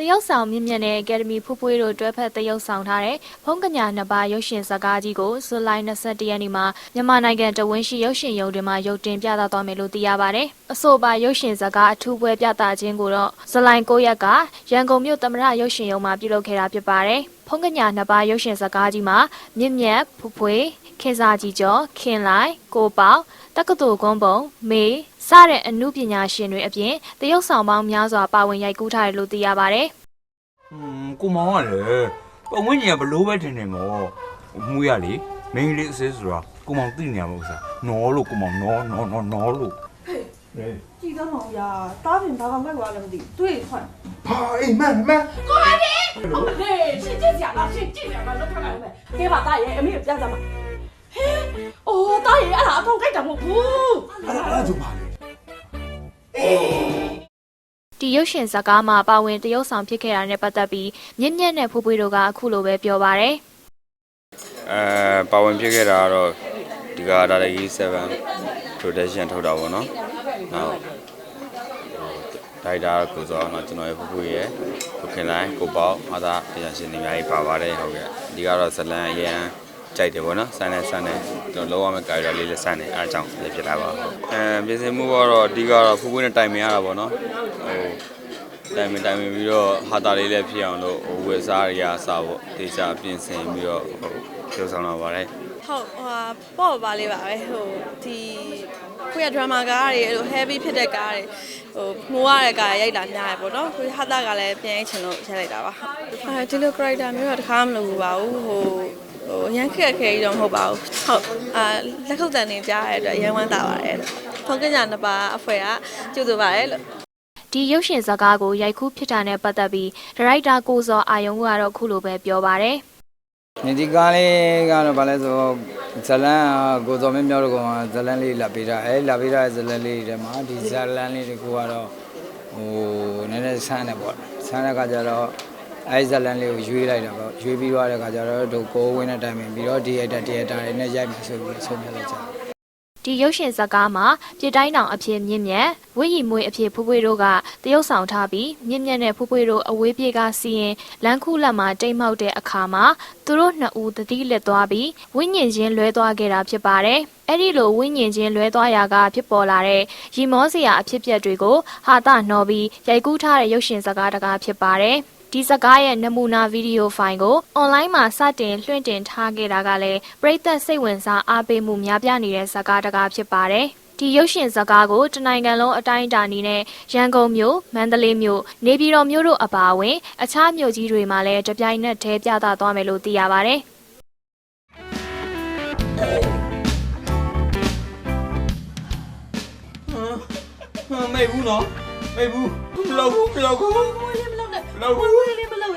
တရုတ်ဆောင်မြင့်မြတ်နဲ့အကယ်ဒမီဖွဖွေးတို့တွဲဖက်တရုတ်ဆောင်ထားတဲ့ဖုံးကညာနှစ်ပါးရုပ်ရှင်ဇာတ်ကားကြီးကိုဇူလိုင်21ရက်နေ့မှာမြန်မာနိုင်ငံတဝင်းရှိရုပ်ရှင်ရုံတွေမှာရုပ်တင်ပြသသွားမယ်လို့သိရပါတယ်။အဆိုပါရုပ်ရှင်ဇာတ်ကားအထူးပွဲပြသခြင်းကိုတော့ဇူလိုင်9ရက်ကရန်ကုန်မြို့သမရရုပ်ရှင်ရုံမှာပြုလုပ်ခဲ့တာဖြစ်ပါတယ်။ ဖုံးကညာနှစ်ပါးရုပ်ရှင်ဇာတ်ကားကြီးမှာမြင့်မြတ်ဖွဖွေးခေစာကြီးကျော်ခင်လိုက်ကိုပေါတက္ကသိုလ်ကွန်းပုံမေစတဲ့အမှုပညာရှင်တွေအပြင်တရုတ်ဆောင်ပေါင်းများစွာပါဝင်ရိုက်ကူးထားတယ်လို့သိရပါတယ်။อืมကိုမောင်ကလည်းပုံဝင်ကြီးကဘလို့ပဲထင်နေမောမှုရလေမင်းလေးအစစ်ဆိုတာကိုမောင်သိနေရမှာဥစားနော်လို့ကိုမောင်နော်နော်နော်နော်လို့ကြည်သားမောင်ရတားပြင်ဘာကောင်ကကွာလည်းမသိဘူးတွေ့ခွန့်ဟာအေးမန်မန်ဟေးရှင်းကြည့်ကြ လားရှင်းကြည့်ရမှာလောက်ထားလိုက်မယ်ကဲပါတားရဲ့အမေကိုပြသမှာဟဲအိုးတားရဲ့အဲ့ဒါအကောင်ကြိုက်တာမဟုတ်ဘူးအဲ့ဒါအဲ့ဒါဆိုပါလေဒီရုပ်ရှင်ဇာတ်ကားမှာပါဝင်တရုတ်ဆောင်ဖြစ်ခဲ့တာနဲ့ပတ်သက်ပြီးမြင့်မြတ်နဲ့ဖိုးဖွေးတို့ကအခုလိုပဲပြောပါရယ်အဲပါဝင်ဖြစ်ခဲ့တာကတော့ဒီကဒါရီ7 production ထုတ်တာပေါ့နော်။နောက် ဒိုက်တာကိုစောတော့ကျွန်တော်ရဲ့ဖဖူရဲ့ကိုခင်လိုင်းကိုပေါ့မသာတရားရှင်တွေအများကြီးပါပါတယ်ဟုတ်ကဲ့။ဒီကတော့ဇလန်အရန်ကြိုက်တယ်ပေါ့နော်။ဆန်းနဲ့ဆန်းနဲ့ကျွန်တော်လောရမယ့်ကာရီတာလေးလည်းဆန်းတယ်အားကြောင့်လည်းဖြစ်လာပါဟုတ်။အဲပြင်ဆင်မှုကတော့အဓိကတော့ဖဖူနဲ့တိုင်ပင်ရတာပေါ့နော်။ဟိုတိုင်ပင်တိုင်ပင်ပြီးတော့ဟာတာလေးလည်းဖြစ်အောင်လို့ဟိုဝယ်စားရအစားပေါ့တေချာပြင်ဆင်ပြီးတော့ဟို ကျောင်းဆောင်လာပါတယ်ဟုတ်ဟိုဟာပေါ့ပါလေးပါပဲဟိုဒီခွေရဒရမာကားတွေအဲ့လို heavy ဖြစ်တဲ့ကားတွေဟိုမိုးရတဲ့ကားရိုက်တာများရပေါ့နော်ခွေဟာတာကလည်းပြန်ရိုက်ချင်လို့ရိုက်လိုက်တာပါအဲဒီလို character မျိုးတော့တခါမလုပ်ဘူးပါဘူးဟိုဟိုရန်ခက်ခဲကြီးတော့မဟုတ်ပါဘူးဟုတ်အာလက်ခုပ်တန်နေကြားရတဲ့အတွက်ရန်ဝမ်းသာပါတယ်ဖုန်ကညာနှစ်ပါးအဖွဲကကျူဆိုပါတယ်လို့ဒီရုပ်ရှင်ဇာတ်ကားကိုရိုက်ကူးဖြစ်တာနဲ့ပတ်သက်ပြီးဒါရိုက်တာကိုစောအာယုံကတော့အခုလိုပဲပြောပါရယ် နေဒီကားလေးကတော့ဗာလဲဆိုဇလန်ကိုစော်မင်းပြောတော့ကဇလန်လေးလာပေးတာအဲလာပေးတာဇလန်လေးတွေထဲမှာဒီဇလန်လေးတွေကိုကတော့ဟိုနည်းနည်းဆန်းတယ်ပေါ့ဆန်းတဲ့ခါကျတော့အဲဇလန်လေးကိုရွေးလိုက်တာပေါ့ရွေးပြီးသွားတဲ့ခါကျတော့တို့ကိုဝင်းတဲ့တိုင်ပင်ပြီးတော့ဒီရိုက်တာဒီရိုက်တာတွေနဲ့ရိုက်မယ်ဆိုပြီးဆုံးဖြတ်လိုက်ကြတယ် ဒီရုပ်ရှင်ဇာတ်ကားမှာပြည်တိုင်းတောင်အဖြစ်မြင့်မြတ်ဝိရီမွေအဖြစ်ဖိုးဖွေးတို့ကတရုတ်ဆောင်ထားပြီးမြင့်မြတ်နဲ့ဖိုးဖွေးတို့အဝေးပြေကစီရင်လမ်းခုလက်မှာတိမ်မောက်တဲ့အခါမှာသူတို့နှစ်ဦးတတိလက်သွားပြီးဝိညာဉ်ချင်းလွဲသွားခဲ့တာဖြစ်ပါတယ်။အဲ့ဒီလိုဝိညာဉ်ချင်းလွဲသွားရာကဖြစ်ပေါ်လာတဲ့ရီမောစရာအဖြစ်ပြက်တွေကိုဟာတာနော်ပြီးရိုက်ကူးထားတဲ့ရုပ်ရှင်ဇာတ်ကားတစ်ကားဖြစ်ပါတယ်။ ဒီစကားရဲ့နမူနာဗီဒီယိုဖိုင်ကိုအွန်လိုင်းမှာစတင်လွှင့်တင်ထားခဲ့တာကလည်းပရိသတ်စိတ်ဝင်စားအားပေးမှုများပြားနေတဲ့ဇာတ်ကားတစ်ကားဖြစ်ပါတယ်။ဒီရုပ်ရှင်ဇာတ်ကားကိုတနိုင်ငံလုံးအတိုင်းအတာအနေနဲ့ရန်ကုန်မြို့၊မန္တလေးမြို့၊နေပြည်တော်မြို့တို့အပါအဝင် အခြားမြို့ကြီးတွေမှာလည်းတပြိုင်နက်တည်းပြသသွားမယ်လို့သိရပါတယ်။ဟမ်မေဘူးနော်မေဘူးမလောက်ဘူးမလောက်ဘူးဝေးလေးမလုပ်နဲ့မလောက်ဝေးဘူး ဝေးလေးမလု